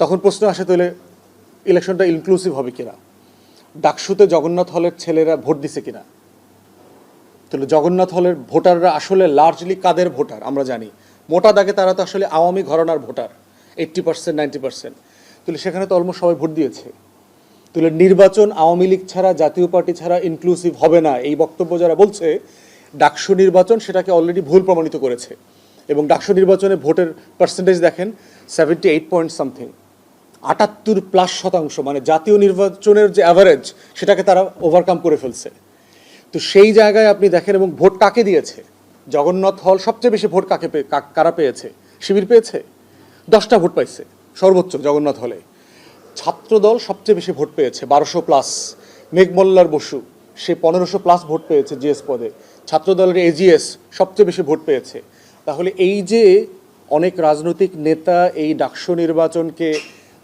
তখন প্রশ্ন আসে তাহলে ইলেকশনটা ইনক্লুসিভ হবে কিনা? ডাকসুতে জগন্নাথ হলের ছেলেরা ভোট দিছে কিনা? তাহলে জগন্নাথ হলের ভোটাররা আসলে লার্জলি কাদের ভোটার? আমরা জানি। মোটা দাগে তারা তো আসলে Awami ঘরনার voter eighty percent ninety percent তাহলে সেখানে তো অলমোস্ট সবাই ভোট দিয়েছে। তাহলে নির্বাচন আওয়ামী লীগ ছাড়া, জাতীয় পার্টি ছাড়া ইনক্লুসিভ হবে না। এই বক্তব্য যারা বলছে, ডাকসু নির্বাচন সেটাকে অলরেডি ভুল প্রমাণিত করেছে। এবং ডাকসু নির্বাচনে ভোটের পার্সেন্টেজ দেখেন সেভেন্টি এইট পয়েন্ট সামথিং আটাত্তর প্লাস শতাংশ মানে জাতীয় নির্বাচনের যে অ্যাভারেজ সেটাকে তারা ওভারকাম করে ফেলছে। তো সেই জায়গায় আপনি দেখেন এবং ভোট কাকে দিয়েছে? জগন্নাথ হল সবচেয়ে বেশি ভোট কাকে কারা পেয়েছে? শিবির পেয়েছে? দশটা ভোট পাইছে, সর্বোচ্চ জগন্নাথ হলে। ছাত্রদল সবচেয়ে বেশি ভোট পেয়েছে, বারোশো প্লাস মেঘমল্লার বসু, সে পনেরোশো প্লাস ভোট পেয়েছে জিএস পদে। ছাত্রদলের এজিএস সবচেয়ে বেশি ভোট পেয়েছে। তাহলে এই যে অনেক রাজনৈতিক নেতা এই ডাকসু নির্বাচনকে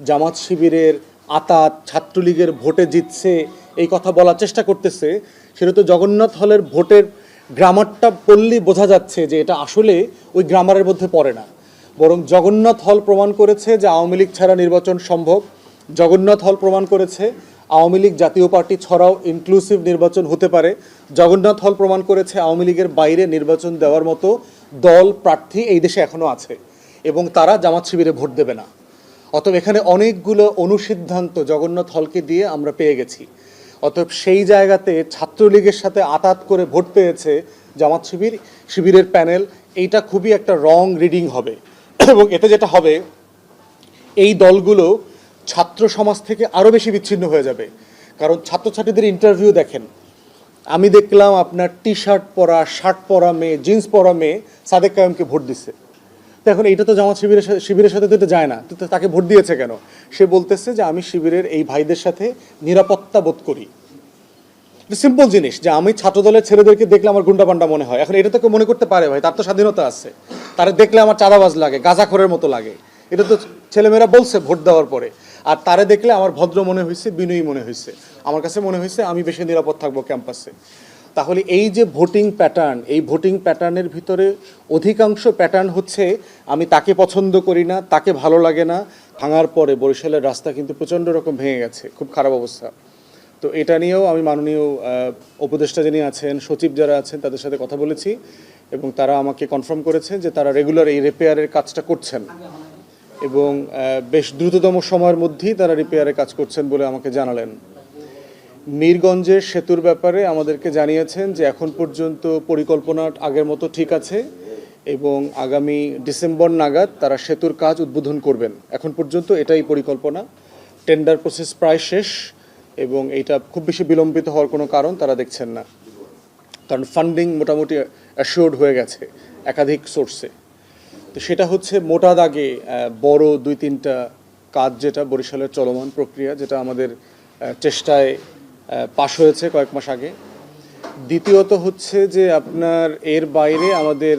জামাত শিবিরের আতাত ছাত্রলীগের ভোটে জিতছে এই কথা বলার চেষ্টা করতেছে, সেটা তো জগন্নাথ হলের ভোটের গ্রামারটা পড়লেই বোঝা যাচ্ছে যে এটা আসলে ওই গ্রামারের মধ্যে পড়ে না। বরং জগন্নাথ হল প্রমাণ করেছে যে আওয়ামী লীগ ছাড়া নির্বাচন সম্ভব। জগন্নাথ হল প্রমাণ করেছে আওয়ামী লীগ জাতীয় পার্টি ছাড়াও ইনক্লুসিভ নির্বাচন হতে পারে। জগন্নাথ হল প্রমাণ করেছে আওয়ামী লীগের বাইরে নির্বাচন দেওয়ার মতো দল প্রার্থী এই দেশে এখনও আছে এবং তারা জামাত শিবিরে ভোট দেবে না। অতএব এখানে অনেকগুলো অনুসিদ্ধান্ত জগন্নাথ হলকে দিয়ে আমরা পেয়ে গেছি। অতএব সেই জায়গাতে ছাত্রলীগের সাথে আতাত করে ভোট পেয়েছে জামাত শিবির, শিবিরের প্যানেল। এইটা খুবই একটা রং রিডিং হবে। এবং এতে যেটা হবে, এই দলগুলো ছাত্র সমাজ থেকে আরও বেশি বিচ্ছিন্ন হয়ে যাবে। কারণ ছাত্রছাত্রীদের ইন্টারভিউ দেখেন। আমি দেখলাম আপনার টি শার্ট পরা শার্ট পরা মেয়ে জিন্স পরা মেয়ে সাদেক কায়েমকে ভোট দিচ্ছে। তো এখন এইটা তো জামাত শিবিরের শিবিরের সাথে তো এটা যায় না। তো তাকে ভোট দিয়েছে কেন? সে বলতেছে যে আমি শিবিরের এই ভাইদের সাথে নিরাপত্তা বোধ করি। সিম্পল জিনিস যে আমি ছাত্রদলের ছেলেদেরকে দেখলে আমার গুন্ডা পান্ডা মনে হয়। এখন এটা তো কেউ মনে করতে পারে ভাই, তার তো স্বাধীনতা আছে। তারা দেখলে আমার চাঁদাবাজ লাগে গাঁজাখরের মতো লাগে। এটা তো ছেলেমেয়েরা বলছে ভোট দেওয়ার পরে। আর তারে দেখলে আমার ভদ্র মনে হয়েছে বিনয়ী মনে হয়েছে আমার কাছে মনে হয়েছে আমি বেশি নিরাপদ থাকব ক্যাম্পাসে। তাহলে এই যে ভোটিং প্যাটার্ন, এই ভোটিং প্যাটার্নের ভিতরে অধিকাংশ প্যাটার্ন হচ্ছে, আমি তাকে পছন্দ করি না, তাকে ভালো লাগে না, ভাঙার পরে বরিশালের রাস্তা কিন্তু প্রচণ্ড রকম ভেঙে গেছে, খুব খারাপ অবস্থা। তো এটা নিয়েও আমি মাননীয় উপদেষ্টা যিনি আছেন, সচিব যারা আছেন, তাদের সাথে কথা বলেছি এবং তারা আমাকে কনফার্ম করেছে যে তারা রেগুলার এই রিপেয়ারের কাজটা করছেন। এবং বেশ দ্রুততম সময়ের মধ্যেই তারা রিপেয়ারের কাজ করছেন বলে আমাকে জানালেন। মীরগঞ্জের সেতুর ব্যাপারে আমাদেরকে জানিয়েছেন যে এখন পর্যন্ত পরিকল্পনা আগের মতো ঠিক আছে এবং আগামী ডিসেম্বর নাগাদ তারা সেতুর কাজ উদ্বোধন করবেন। এখন পর্যন্ত এটাই পরিকল্পনা। টেন্ডার প্রসেস প্রায় শেষ এবং এইটা খুব বেশি বিলম্বিত হওয়ার কোনো কারণ তারা দেখছেন না। কারণ ফান্ডিং মোটামুটি অ্যাসিওর্ড হয়ে গেছে একাধিক সোর্সে তো সেটা হচ্ছে মোটা দাগে বড় দুই তিনটা কাজ যেটা বরিশালের চলমান প্রক্রিয়া যেটা আমাদের চেষ্টায় পাশ হয়েছে কয়েক মাস আগে। দ্বিতীয়ত হচ্ছে যে আপনার এর বাইরে আমাদের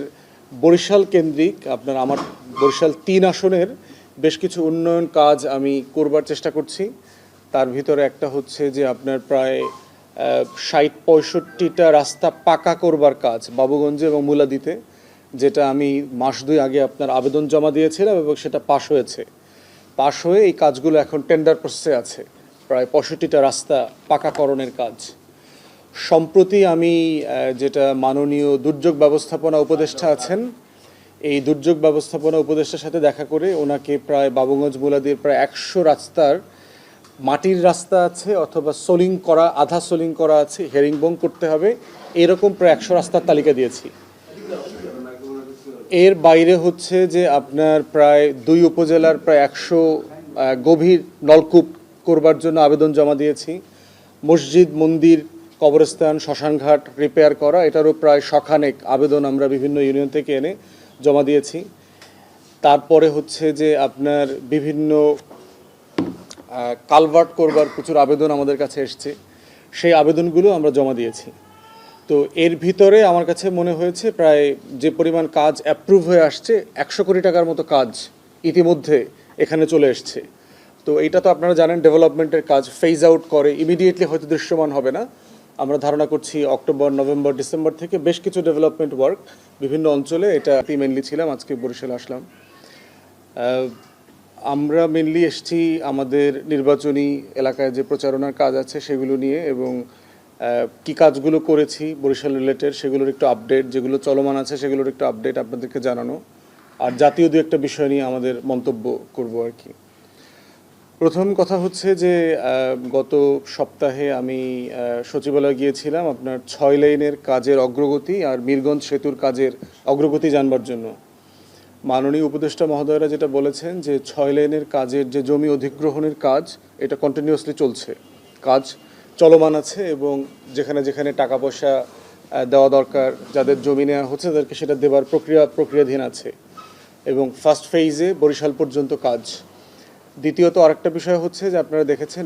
বরিশাল কেন্দ্রিক, আপনার আমার বরিশাল তিন আসনের বেশ কিছু উন্নয়ন কাজ আমি করবার চেষ্টা করছি। তার ভিতরে একটা হচ্ছে যে আপনার প্রায় ষাট পঁয়ষট্টিটা রাস্তা পাকা করবার কাজ বাবুগঞ্জে এবং মুলাদিতে, যেটা আমি মাস দুই আগে আপনার আবেদন জমা দিয়েছিলাম এবং সেটা পাশ হয়েছে। পাশ হয়ে এই কাজগুলো এখন টেন্ডার প্রসেসে আছে। প্রায় পঁয়ষট্টিটা রাস্তা পাকাকরণের কাজ। সম্প্রতি আমি যেটা মাননীয় দুর্যোগ ব্যবস্থাপনা উপদেষ্টা আছেন, এই দুর্যোগ ব্যবস্থাপনা উপদেষ্টার সাথে দেখা করে ওনাকে প্রায় বাবুগঞ্জ মুলাদির প্রায় একশো রাস্তার মাটির রাস্তা আছে অথবা সোলিং করা, আধা সোলিং করা আছে হেরিং হেরিংবং করতে হবে, এরকম প্রায় একশো রাস্তার তালিকা দিয়েছি। এর বাইরে হচ্ছে যে আপনার প্রায় দুই উপজেলার প্রায় একশো গভীর নলকূপ করবার জন্য আবেদন জমা দিয়েছি। মসজিদ, মন্দির, কবরস্থান, শ্মশানঘাট রিপেয়ার করা, এটারও প্রায় শখানেক আবেদন আমরা বিভিন্ন ইউনিয়ন থেকে এনে জমা দিয়েছি। তারপরে হচ্ছে যে আপনার বিভিন্ন কালভার্ট করবার প্রচুর আবেদন আমাদের কাছে এসছে। সেই আবেদনগুলো আমরা জমা দিয়েছি। তো এর ভিতরে আমার কাছে মনে হয়েছে প্রায় যে পরিমাণ কাজ অ্যাপ্রুভ হয়ে আসছে, একশো কোটি টাকার মতো কাজ ইতিমধ্যে এখানে চলে এসছে। তো এইটা তো আপনারা জানেন ডেভেলপমেন্টের কাজ ফেজ আউট করে ইমিডিয়েটলি হয়তো দৃশ্যমান হবে না। আমরা ধারণা করছি অক্টোবর, নভেম্বর, ডিসেম্বর থেকে বেশ কিছু ডেভেলপমেন্ট ওয়ার্ক বিভিন্ন অঞ্চলে এটা মেনলি ছিলাম, আজকে বরিশালে আসলাম। আমরা মেনলি এসছি আমাদের নির্বাচনী এলাকায় যে প্রচারণার কাজ আছে সেগুলো নিয়ে এবং কি কাজগুলো করেছি বরিশাল রিলেটেড সেগুলোর একটু আপডেট যেগুলো চলমান আছে সেগুলোর একটু আপডেট আপনাদেরকে জানানো। আর জাতীয় দু একটা বিষয় নিয়ে আমাদের মন্তব্য করব আর কি। প্রথম কথা হচ্ছে যে গত সপ্তাহে আমি সচিবালয় গিয়েছিলাম আপনার ছয় লাইনের কাজের অগ্রগতি আর মিরগঞ্জ সেতুর কাজের অগ্রগতি জানবার জন্য। মাননীয় উপদেষ্টা মহোদয়রা যেটা বলেছেন যে, ছয় লাইনের কাজের যে জমি অধিগ্রহণের কাজ, এটা কন্টিনিউয়াসলি চলছে। কাজ চলমান আছে এবং যেখানে যেখানে টাকা পয়সা দেওয়া দরকার, যাদের জমি নেওয়া হচ্ছে তাদেরকে সেটা দেওয়ার প্রক্রিয়া, প্রক্রিয়াধীন আছে। এবং ফার্স্ট ফেইজে বরিশাল পর্যন্ত কাজ। দ্বিতীয়ত আরেকটা বিষয় হচ্ছে যে আপনারা দেখেছেন,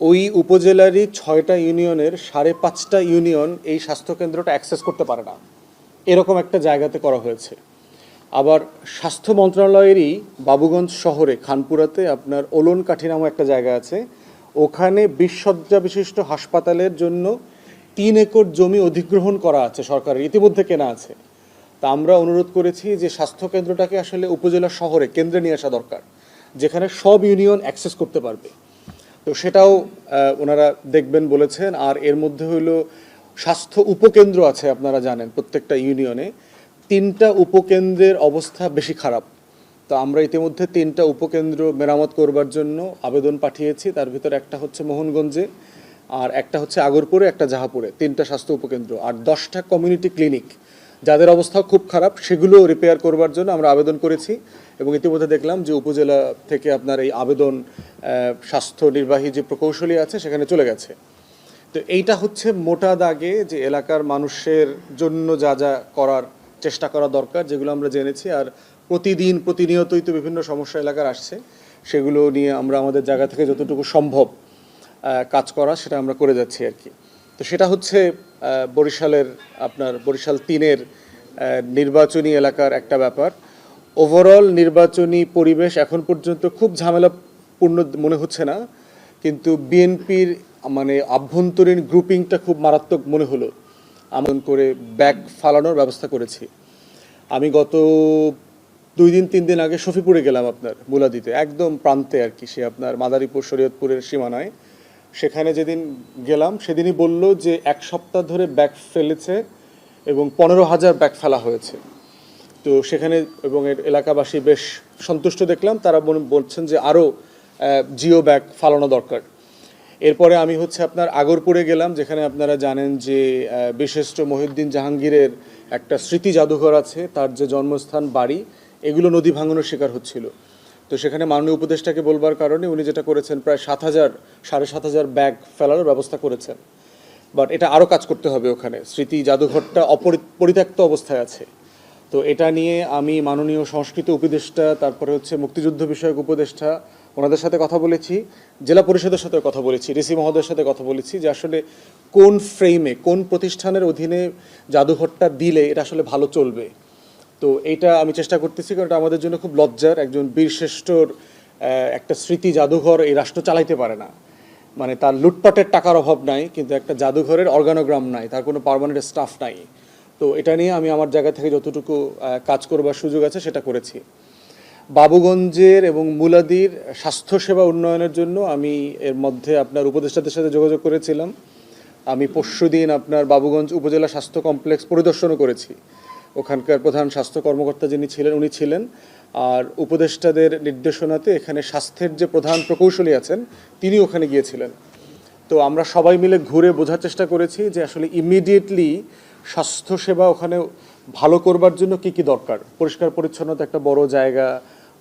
ওই উপজেলারই ছয়টা ইউনিয়নের সাড়ে পাঁচটা ইউনিয়ন এই স্বাস্থ্যকেন্দ্রটা অ্যাক্সেস করতে পারে না। এরকম একটা জায়গাতে করা হয়েছে। আবার স্বাস্থ্য মন্ত্রণালয়েরই বাবুগঞ্জ শহরে, খানপুরাতে আপনার ওলন কাঠি নামক একটা জায়গা আছে। ওখানে বিশসজ্জা বিশিষ্ট হাসপাতালের জন্য তিন একর জমি অধিগ্রহণ করা আছে সরকারের, ইতিমধ্যে কেনা আছে। তা আমরা অনুরোধ করেছি যে স্বাস্থ্য কেন্দ্রটাকে আসলে উপজেলা শহরে কেন্দ্রে নিয়ে আসা দরকার। যেখানে সব ইউনিয়ন অ্যাক্সেস করতে পারবে। তো সেটাও ওনারা দেখবেন বলেছেন। আর এর মধ্যে হইল স্বাস্থ্য উপকেন্দ্র আছে, আপনারা জানেন, প্রত্যেকটা ইউনিয়নে। তিনটা উপকেন্দ্রের অবস্থা বেশি খারাপ। তো আমরা ইতিমধ্যে তিনটা উপকেন্দ্র মেরামত করবার জন্য আবেদন পাঠিয়েছি। তার ভিতরে একটা হচ্ছে মোহনগঞ্জে, আর একটা হচ্ছে আগরপুরে, একটা জাহাপুরে, তিনটা স্বাস্থ্য উপকেন্দ্র। আর দশটা কমিউনিটি ক্লিনিক যাদের অবস্থা খুব খারাপ সেগুলো রিপেয়ার করবার জন্য আমরা আবেদন করেছি। এবং ইতিমধ্যে দেখলাম যে উপজেলা থেকে আপনার এই আবেদন স্বাস্থ্য নির্বাহী যে প্রকৌশলী আছে সেখানে চলে গেছে। তো এইটা হচ্ছে মোটা দাগে যে এলাকার মানুষের জন্য যা যা করার চেষ্টা করা দরকার, যেগুলো আমরা জেনেছি। আর প্রতিদিন প্রতিনিয়তই তো বিভিন্ন সমস্যা এলাকার আসছে, সেগুলো নিয়ে আমরা আমাদের জায়গা থেকে যতটুকু সম্ভব কাজ করা সেটা আমরা করে যাচ্ছি আর কি। তো সেটা হচ্ছে বরিশালের আপনার বরিশাল তিনের নির্বাচনী এলাকার একটা ব্যাপার। ওভারঅল নির্বাচনী পরিবেশ এখন পর্যন্ত খুব ঝামেলাপূর্ণ মনে হচ্ছে না, কিন্তু বিএনপির মানে আভ্যন্তরীণ গ্রুপিংটা খুব মারাত্মক মনে হলো। আমন করে ব্যাগ ফালানোর ব্যবস্থা করেছি। আমি গত দুই দিন, তিন দিন আগে শফিপুরে গেলাম আপনার, মুলাদিতে, একদম প্রান্তে আর কি, সে আপনার মাদারীপুর, শরীয়তপুরের সীমানায়। সেখানে যেদিন গেলাম, সেদিনই বলল যে এক সপ্তাহ ধরে ব্যাগ ফেলেছে এবং পনেরো হাজার ব্যাগ ফেলা হয়েছে। তো সেখানে এবং এর এলাকাবাসী বেশ সন্তুষ্ট দেখলাম। তারা বল- বলছেন যে আরও জিও ব্যাগ ফালানো দরকার। এরপরে আমি হচ্ছে আপনার আগরপুরে গেলাম, যেখানে আপনারা জানেন যে বিশিষ্ট মহিউদ্দিন জাহাঙ্গীরের একটা স্মৃতি জাদুঘর আছে, তার যে জন্মস্থান বাড়ি, এগুলো নদী ভাঙনের শিকার হচ্ছিল। তো সেখানে মাননীয় উপদেষ্টাকে বলবার কারণে উনি যেটা করেছেন, প্রায় সাত হাজার, সাড়ে সাত হাজার ব্যাগ ফেলার ব্যবস্থা করেছেন। বাট এটা আরও কাজ করতে হবে ওখানে। স্মৃতি জাদুঘরটা অপরি- পরিত্যক্ত অবস্থায় আছে। তো এটা নিয়ে আমি মাননীয় সংস্কৃত উপদেষ্টা, তারপরে হচ্ছে মুক্তিযুদ্ধ বিষয়ক উপদেষ্টা, ওনাদের সাথে কথা বলেছি, জেলা পরিষদের সাথে কথা বলেছি রিসি মহোদয়ের সাথে কথা বলেছি যে আসলে কোন ফ্রেমে, কোন প্রতিষ্ঠানের অধীনে জাদুঘরটা দিলে এটা আসলে ভালো চলবে। তো এইটা আমি চেষ্টা করতেছি, কারণ এটা আমাদের জন্য খুব লজ্জার, একজন বীরশ্রেষ্ঠর একটা স্মৃতি জাদুঘর এই রাষ্ট্র চালাইতে পারে না। মানে তার লুটপাটের টাকার অভাব নাই, কিন্তু একটা জাদুঘরের অর্গানোগ্রাম নাই, তার কোনো পার্মানেন্ট স্টাফ নাই। তো এটা নিয়ে আমি আমার জায়গা থেকে যতটুকু কাজ করবার সুযোগ আছে সেটা করেছি। বাবুগঞ্জের এবং মুলাদির স্বাস্থ্যসেবা উন্নয়নের জন্য আমি এর মধ্যে আপনার উপদেষ্টাদের সাথে যোগাযোগ করেছিলাম। আমি পরশুদিন আপনার বাবুগঞ্জ উপজেলা স্বাস্থ্য কমপ্লেক্স পরিদর্শনও করেছি। ওখানকার প্রধান স্বাস্থ্য কর্মকর্তা যিনি ছিলেন, উনি ছিলেন। আর উপদেষ্টাদের নির্দেশনাতে এখানে স্বাস্থ্যের যে প্রধান প্রকৌশলী আছেন তিনি ওখানে গিয়েছিলেন। তো আমরা সবাই মিলে ঘুরে বোঝার চেষ্টা করেছি যে আসলে ইমিডিয়েটলি স্বাস্থ্যসেবা ওখানে ভালো করবার জন্য কি কি দরকার? পরিষ্কার পরিচ্ছন্নতা একটা বড় জায়গা,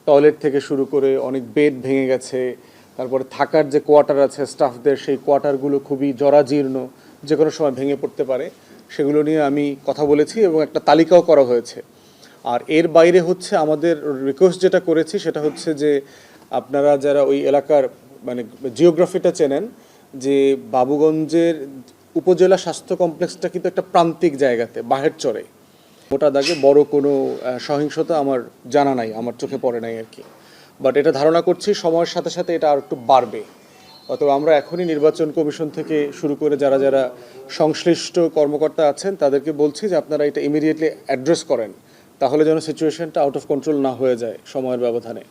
টয়লেট থেকে শুরু করে অনেক বেড ভেঙে গেছে, তারপরে থাকার যে কোয়ার্টার আছে স্টাফদের, সেই কোয়ার্টারগুলো খুবই জরাজীর্ণ যে কোনো সময় ভেঙে পড়তে পারে, সেগুলো নিয়ে আমি কথা বলেছি এবং একটা তালিকাও করা হয়েছে। আর এর বাইরে হচ্ছে আমাদের রিকোয়েস্ট যেটা করেছি সেটা হচ্ছে যে আপনারা যারা ওই এলাকার মানে জিওগ্রাফিটা চেনেন, যে বাবুগঞ্জের উপজেলা স্বাস্থ্য কমপ্লেক্সটা কিন্তু একটা প্রান্তিক জায়গাতে, বাহের চরে। ওটা দাগে বড় কোনো সহিংসতা আমার জানা নাই, আমার চোখে পড়ে নাই আর কি। বাট এটা ধারণা করছি সময়ের সাথে সাথে এটা আর একটু বাড়বে। অতএব আমরা এখনই নির্বাচন কমিশন থেকে শুরু করে যারা যারা সংশ্লিষ্ট কর্মকর্তা আছেন, তাদেরকে বলছি যে আপনারা এটা ইমিডিয়েটলি অ্যাড্রেস করেন। তাহলে যেন সিচুয়েশনটা আউট অফ কন্ট্রোল না হয়ে যায় সময়ের ব্যবধানে।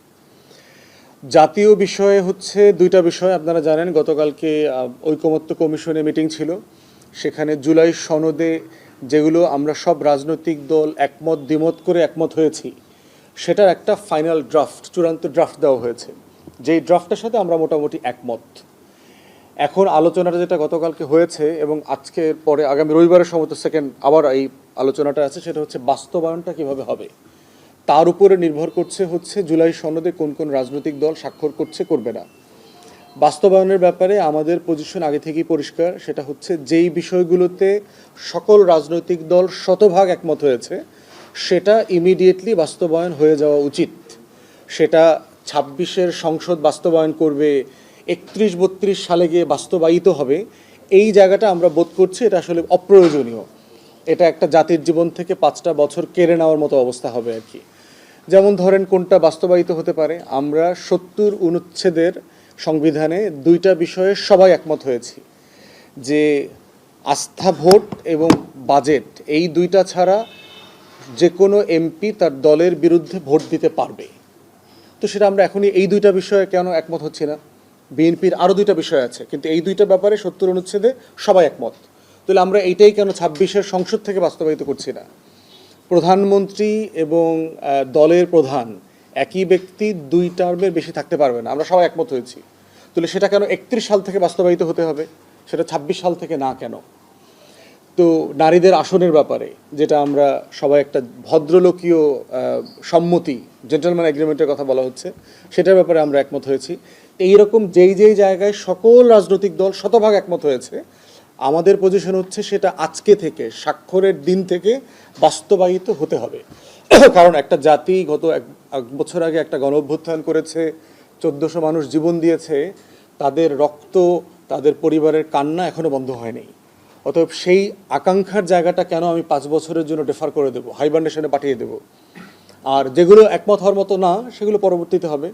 জাতীয় বিষয়ে হচ্ছে দুইটা বিষয়, আপনারা জানেন, গতকালকে ঐকমত্য কমিশনে মিটিং ছিল। সেখানে জুলাই সনদে যেগুলো আমরা সব রাজনৈতিক দল একমত, দ্বিমত করে একমত হয়েছি, সেটার একটা ফাইনাল ড্রাফট চূড়ান্ত ড্রাফট দেওয়া হয়েছে। যেই ড্রাফটের সাথে আমরা মোটামুটি একমত। এখন আলোচনাটা যেটা গতকালকে হয়েছে এবং আজকের পরে আগামী রবিবারের সময় সেকেন্ড আবার এই আলোচনাটা আছে, সেটা হচ্ছে বাস্তবায়নটা কীভাবে হবে। তার উপরে নির্ভর করছে হচ্ছে জুলাই সনদে কোন কোন রাজনৈতিক দল স্বাক্ষর করছে, করবে না। বাস্তবায়নের ব্যাপারে আমাদের পজিশন আগে থেকেই পরিষ্কার, সেটা হচ্ছে যেই বিষয়গুলোতে সকল রাজনৈতিক দল শতভাগ একমত হয়েছে, সেটা ইমিডিয়েটলি বাস্তবায়ন হয়ে যাওয়া উচিত। সেটা ছাব্বিশের সংসদ বাস্তবায়ন করবে একত্রিশ বত্রিশ সালে গিয়ে বাস্তবায়িত হবে, এই জায়গাটা আমরা বোধ করছি এটা আসলে অপ্রয়োজনীয়। এটা একটা জাতির জীবন থেকে পাঁচটা বছর কেড়ে নেওয়ার মতো অবস্থা হবে আর কি। যেমন ধরেন কোনটা বাস্তবায়িত হতে পারে, আমরা সত্তর অনুচ্ছেদের সংবিধানে দুইটা বিষয়ে সবাই একমত হয়েছি যে আস্থা ভোট এবং বাজেট, এই দুইটা ছাড়া যে কোনো এমপি তার দলের বিরুদ্ধে ভোট দিতে পারবে। তো সেটা আমরা এখনই এই দুইটা বিষয়ে কেন একমত হচ্ছি না? বিএনপির আরও দুইটা বিষয় আছে, কিন্তু এই দুইটা ব্যাপারে সত্তর অনুচ্ছেদে সবাই একমত। তাহলে আমরা এইটাই কেন ছাব্বিশের সংসদ থেকে বাস্তবায়িত করছি না? প্রধানমন্ত্রী এবং দলের প্রধান একই ব্যক্তি দুই টার্মের বেশি থাকতে পারবে না। আমরা সবাই একমত হয়েছি। তাহলে সেটা কেন একত্রিশ সাল থেকে বাস্তবায়িত হতে হবে? সেটা ছাব্বিশ সাল থেকে না কেন? তো নারীদের আসনের ব্যাপারে, যেটা আমরা সবাই একটা ভদ্রলোকীয় সম্মতি জেন্টেলম্যান এগ্রিমেন্টের কথা বলা হচ্ছে, সেটার ব্যাপারে আমরা একমত হয়েছি। এইরকম যেই যেই জায়গায় সকল রাজনৈতিক দল শতভাগ একমত হয়েছে আমাদের পজিশন হচ্ছে সেটা আজকে থেকে, স্বাক্ষরের দিন থেকে বাস্তবায়িত হতে হবে। কারণ একটা জাতি গত এক বছর আগে একটা গণ অভ্যুত্থান করেছে, চোদ্দোশো মানুষ জীবন দিয়েছে, তাদের রক্ত, তাদের পরিবারের কান্না এখনও বন্ধ হয়নি। অতএব সেই আকাঙ্ক্ষার জায়গাটা কেন আমি পাঁচ বছরের জন্য ডেফার করে দেবো হাইবান্ডেশনে পাঠিয়ে দেবো? আর যেগুলো একমত হওয়ার মতো না, সেগুলো পরবর্তীতে হবে।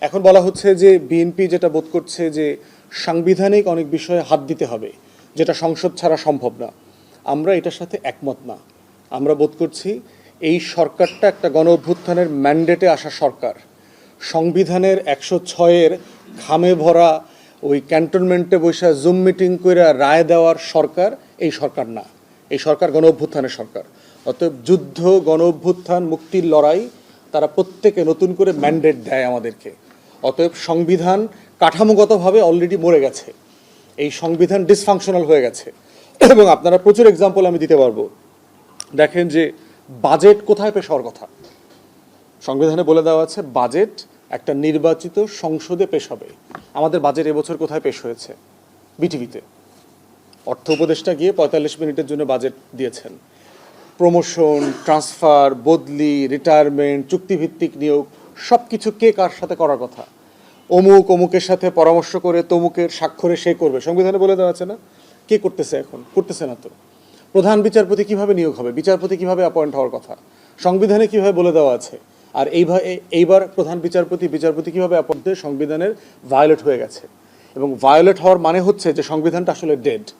এখন বলা হচ্ছে যে বিএনপি যেটা বোধ করছে যে, সাংবিধানিক অনেক বিষয়ে হাত দিতে হবে। যেটা সংসদ ছাড়া সম্ভব না। আমরা এটার সাথে একমত না। আমরা বোধ করছি এই সরকারটা একটা গণ অভ্যুত্থানের ম্যান্ডেটে আসা সরকার। সংবিধানের একশো ছয়ের ঘামে ভরা ওই ক্যান্টনমেন্টে বসে জুম মিটিং করে রায় দেওয়ার সরকার এই সরকার না। এই সরকার গণ অভ্যুত্থানের সরকার। অতএব যুদ্ধ গণ অভ্যুত্থান মুক্তির লড়াই তারা প্রত্যেকে নতুন করে ম্যান্ডেট দেয় আমাদেরকে। অতএব সংবিধান কাঠামোগতভাবে অলরেডি মরে গেছে। এই সংবিধান ডিসফাংশনাল হয়ে গেছে। এবং আপনারা প্রচুর এক্সাম্পল আমি দিতে পারব। দেখেন যে বাজেট কোথায় পেশ হওয়ার কথা। সংবিধানে বলে দেওয়া আছে বাজেট একটা নির্বাচিত সংসদে পেশ হবে। আমাদের বাজেট এবছর কোথায় পেশ হয়েছে? বিটিভিতে অর্থ উপদেষ্টা গিয়ে পঁয়তাল্লিশ মিনিটের জন্য বাজেট দিয়েছেন। প্রমোশন ট্রান্সফার বদলি রিটায়ারমেন্ট চুক্তিভিত্তিক নিয়োগ সব কিছু কে কার সাথে করার কথা? অমুক, অমুকের সাথে পরামর্শ করে তমুকের স্বাক্ষরে সে করবে। সংবিধানে বলে দেওয়া আছে না? কে করতেছে এখন? করতেছে না তো। প্রধান বিচারপতি কীভাবে নিয়োগ হবে? বিচারপতি কীভাবে অ্যাপয়েন্ট হওয়ার কথা? সংবিধানে কীভাবে বলে দেওয়া আছে? আর এইভাবে এইবার প্রধান বিচারপতি বিচারপতি কীভাবে অ্যাপয়েন্ট সংবিধানের ভায়োলেট হয়ে গেছে? এবং ভায়োলেট হওয়ার মানে হচ্ছে যে সংবিধানটা আসলে ডেড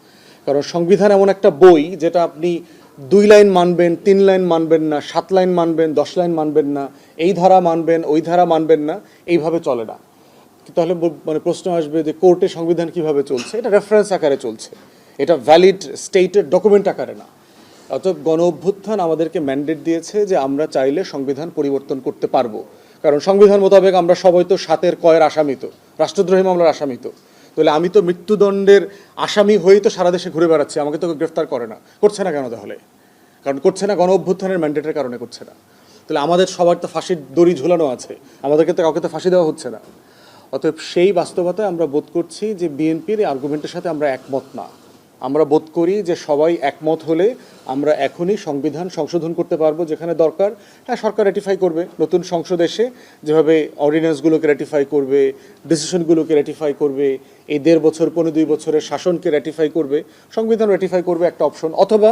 কারণ সংবিধান এমন একটা বই যেটা আপনি দুই লাইন মানবেন, তিন লাইন মানবেন না, সাত লাইন মানবেন, দশ লাইন মানবেন না, এই ধারা মানবেন, ওই ধারা মানবেন না, এইভাবে চলে না। তাহলে মানে প্রশ্ন আসবে যে কোর্টে সংবিধান কীভাবে চলছে? এটা রেফারেন্স আকারে চলছে। এটা ভ্যালিড স্টেটের ডকুমেন্ট আকারে না। অতএব গণ অভ্যুত্থান আমাদেরকে ম্যান্ডেট দিয়েছে যে আমরা চাইলে সংবিধান পরিবর্তন করতে পারব। কারণ সংবিধান মোতাবেক আমরা সবাই তো সাতের কয়ের আসামি তো, রাষ্ট্রদ্রোহী মামলার আসামি তো। তাহলে আমি তো মৃত্যুদণ্ডের আসামি হয়েই তো সারা দেশে ঘুরে বেড়াচ্ছি, আমাকে তো গ্রেফতার করে না। করছে না কেন তাহলে? কারণ করছে না গণ অভ্যুত্থানের ম্যান্ডেটের কারণে করছে না। তাহলে আমাদের সবার তো ফাঁসির দড়ি ঝুলানো আছে। আমাদেরকে তো কাউকে তো ফাঁসি দেওয়া হচ্ছে না। অতএব সেই বাস্তবতায় আমরা বোধ করছি যে বিএনপির আর্গুমেন্টের সাথে আমরা একমত না। আমরা বোধ করি যে সবাই একমত হলে আমরা এখনই সংবিধান সংশোধন করতে পারব যেখানে দরকার। হ্যাঁ সরকার রেটিফাই করবে। নতুন সংসদ এসে যেভাবে অর্ডিন্যান্সগুলোকে রেটিফাই করবে ডিসিশনগুলোকে রেটিফাই করবে, এই দেড় বছর, পনেরো দুই বছরের শাসনকে রেটিফাই করবে, সংবিধান রেটিফাই করবে একটা অপশন অথবা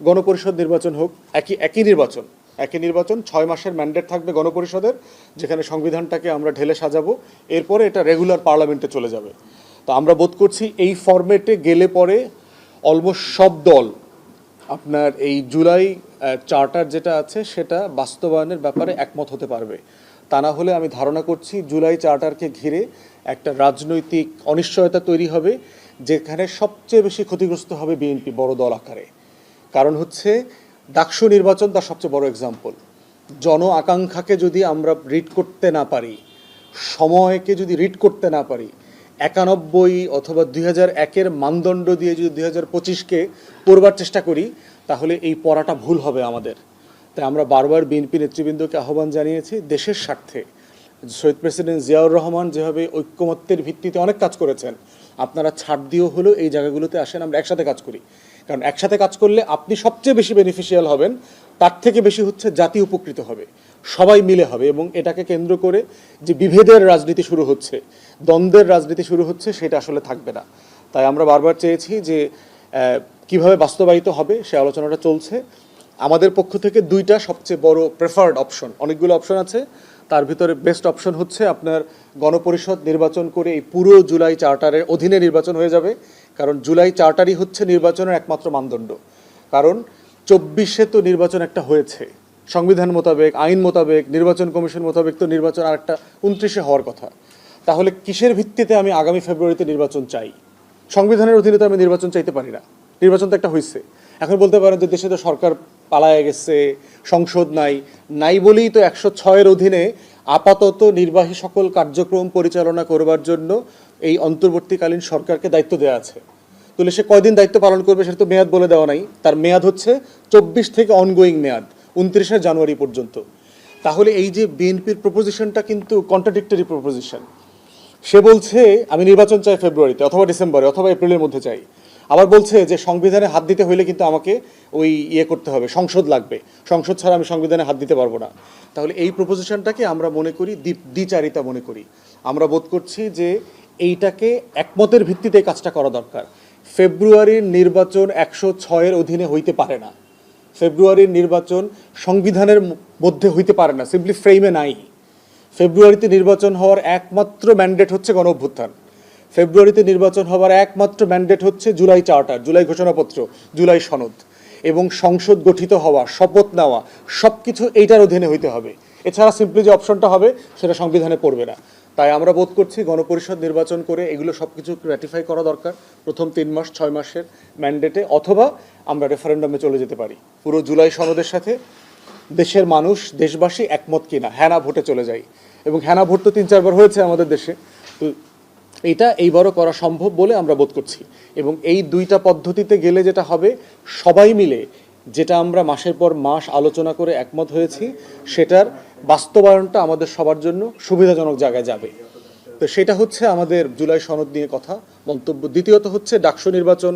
গণপরিষদ নির্বাচন হোক, একই একই নির্বাচন। একই নির্বাচন, ছয় মাসের ম্যান্ডেট থাকবে গণপরিষদের, যেখানে সংবিধানটাকে আমরা ঢেলে সাজাবো। এরপরে এটা রেগুলার পার্লামেন্টে চলে যাবে। তো আমরা বোধ করছি এই ফরম্যাটে গেলে পরে অলমোস্ট সব দল আপনার এই জুলাই চার্টার যেটা আছে, সেটা বাস্তবায়নের ব্যাপারে একমত হতে পারবে। তা না হলে আমি ধারণা করছি জুলাই চার্টারকে ঘিরে একটা রাজনৈতিক অনিশ্চয়তা তৈরি হবে, যেখানে সবচেয়ে বেশি ক্ষতিগ্রস্ত হবে বিএনপি বড় দল আকারে। কারণ হচ্ছে ডাকসু নির্বাচন তার সবচেয়ে বড় এক্সাম্পল জন আকাঙ্ক্ষাকে যদি আমরা রিড করতে না পারি, সময়কে যদি রিড করতে না পারি, একানব্বই অথবা দুই হাজার একের মানদণ্ড দিয়ে যদি দুই হাজার পঁচিশকে পড়বার চেষ্টা করি, তাহলে এই পড়াটা ভুল হবে আমাদের। তাই আমরা বারবার বিএনপি নেতৃবৃন্দকে আহ্বান জানিয়েছি, দেশের স্বার্থে। শহীদ প্রেসিডেন্ট জিয়াউর রহমান যেভাবে ঐক্যমত্যের ভিত্তিতে অনেক কাজ করেছেন, আপনারা ছাড় দিয়েও হলেও এই জায়গাগুলোতে আসেন, আমরা একসাথে কাজ করি। কারণ একসাথে কাজ করলে আপনি সবচেয়ে বেশি বেনিফিশিয়াল হবেন, তার থেকে বেশি হচ্ছে জাতি উপকৃত হবে, সবাই মিলে হবে এবং এটাকে কেন্দ্র করে যে বিভেদের রাজনীতি শুরু হচ্ছে, দ্বন্দ্বের রাজনীতি শুরু হচ্ছে সেটা আসলে থাকবে না। তাই আমরা বারবার চেয়েছি যে কীভাবে বাস্তবায়িত হবে সে আলোচনাটা চলছে। আমাদের পক্ষ থেকে দুইটা সবচেয়ে বড় প্রেফার্ড অপশন অনেকগুলো অপশন আছে। তার ভিতরে বেস্ট অপশন হচ্ছে আপনার গণপরিষদ নির্বাচন করে এই পুরো জুলাই চার্টারের অধীনে নির্বাচন হয়ে যাবে। কারণ জুলাই চারটারই হচ্ছে নির্বাচনের একমাত্র মানদণ্ড। কারণ চব্বিশে তো নির্বাচন একটা হয়েছে। সংবিধান মোতাবেক, আইন মোতাবেক, নির্বাচন কমিশন মোতাবেক তো নির্বাচন আর একটা উনত্রিশে হওয়ার কথা। তাহলে কিসের ভিত্তিতে আমি আগামী ফেব্রুয়ারিতে নির্বাচন চাই? সংবিধানের অধীনে তো আমি নির্বাচন চাইতে পারি না। নির্বাচন তো একটা হয়েছে এখন বলতে পারেন যে দেশে তো সরকার পালায় গেছে, সংসদ নাই। নাই বলেই তো একশো ছয়ের অধীনে আপাতত নির্বাহী সকল কার্যক্রম পরিচালনা করবার জন্য এই অন্তর্বর্তীকালীন সরকারকে দায়িত্ব দেওয়া আছে। তাহলে সে কয়দিন দায়িত্ব পালন করবে সেটা তো মেয়াদ বলে দেওয়া নাই। তার মেয়াদ হচ্ছে চব্বিশ থেকে অনগোয়িং মেয়াদ, উনত্রিশে জানুয়ারি পর্যন্ত। তাহলে এই যে বিএনপির প্রপোজিশনটা কিন্তু কন্ট্রাডিক্টরি প্রপোজিশন সে বলছে, আমি নির্বাচন চাই ফেব্রুয়ারিতে অথবা ডিসেম্বরে অথবা এপ্রিলের মধ্যে চাই। আবার বলছে যে সংবিধানে হাত দিতে হইলে কিন্তু আমাকে ওই ইয়ে করতে হবে, সংসদ লাগবে। সংসদ ছাড়া আমি সংবিধানে হাত দিতে পারব না। তাহলে এই প্রপোজিশনটাকে আমরা মনে করি দ্বি- দ্বিচারিতা মনে করি। আমরা বোধ করছি যে এইটাকে একমতের ভিত্তিতে কাজটা করা দরকার। ফেব্রুয়ারির নির্বাচন একশো ছয়ের অধীনে হইতে পারে না। ফেব্রুয়ারির নির্বাচন সংবিধানের মধ্যে হইতে পারে না সিম্পলি ফ্রেমে নাই। ফেব্রুয়ারিতে নির্বাচন হওয়ার একমাত্র ম্যান্ডেট হচ্ছে গণ অভ্যুত্থান ফেব্রুয়ারিতে নির্বাচন হওয়ার একমাত্র ম্যান্ডেট হচ্ছে জুলাই চার্টার, জুলাই ঘোষণাপত্র, জুলাই সনদ। এবং সংসদ গঠিত হওয়া, শপথ নেওয়া সব কিছু এইটার অধীনে হইতে হবে। এছাড়া সিম্পলি যে অপশনটা হবে, সেটা সংবিধানে পড়বে না। তাই আমরা বোধ করছি গণপরিষদ নির্বাচন করে এগুলো সব কিছু র্যাটিফাই করা দরকার। প্রথম তিন মাস, ছয় মাসের ম্যান্ডেটে অথবা আমরা রেফারেন্ডামে চলে যেতে পারি। পুরো জুলাই সনদের সাথে দেশের মানুষ, দেশবাসী একমত কিনা হ্যানা ভোটে চলে যায়। এবং হ্যানা ভোট তো তিন, চারবার হয়েছে আমাদের দেশে। তো এটা এইবারও করা সম্ভব বলে আমরা বোধ করছি। এবং এই দুইটা পদ্ধতিতে গেলে যেটা হবে, সবাই মিলে যেটা আমরা মাসের পর মাস আলোচনা করে একমত হয়েছি, সেটার বাস্তবায়নটা আমাদের সবার জন্য সুবিধাজনক জায়গায় যাবে। তো সেটা হচ্ছে আমাদের জুলাই সনদ নিয়ে কথা। মন্তব্য দ্বিতীয়ত হচ্ছে ডাকসু নির্বাচন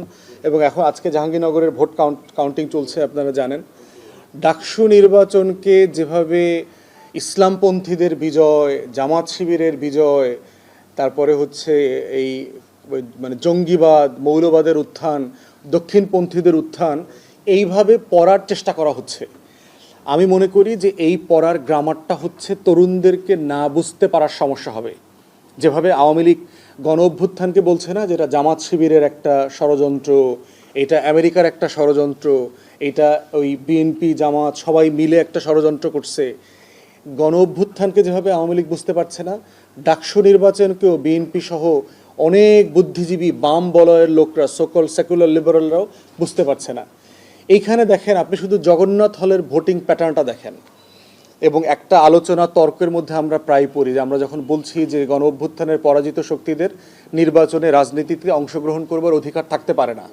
এবং এখন আজকে জাহাঙ্গীরনগরের ভোট কাউন্ট চলছে আপনারা জানেন। ডাকসু নির্বাচনকে যেভাবে ইসলামপন্থীদের বিজয়, জামাত শিবিরের বিজয়, তারপরে হচ্ছে এই মানে জঙ্গিবাদ, মৌলবাদের উত্থান, দক্ষিণপন্থীদের উত্থান, এইভাবে পড়ার চেষ্টা করা হচ্ছে। আমি মনে করি যে এই পড়ার গ্রামারটা হচ্ছে তরুণদেরকে না বুঝতে পারার সমস্যা হবে। যেভাবে আওয়ামী লীগ গণ অভ্যুত্থানকে বলছে না, যেটা জামাত শিবিরের একটা ষড়যন্ত্র, এটা আমেরিকার একটা ষড়যন্ত্র, এটা ওই বিএনপি, জামাত সবাই মিলে একটা ষড়যন্ত্র করছে। গণ অভ্যুত্থানকে যেভাবে আওয়ামী লীগ বুঝতে পারছে না, ডাকসু নির্বাচনকেও বিএনপি সহ অনেক বুদ্ধিজীবী বাম বলয়ের লোকরা সকল সেকুলার লিবারালরাও বুঝতে পারছে না। এইখানে দেখেন আপনি শুধু জগন্নাথ হলের ভোটিং প্যাটার্নটা দেখেন। এবং একটা আলোচনা তর্কের মধ্যে আমরা প্রায় পড়ি যে আমরা যখন বলছি যে গণ অভ্যুত্থানের পরাজিত শক্তিদের নির্বাচনে রাজনীতিতে অংশগ্রহণ করবার অধিকার থাকতে পারে না।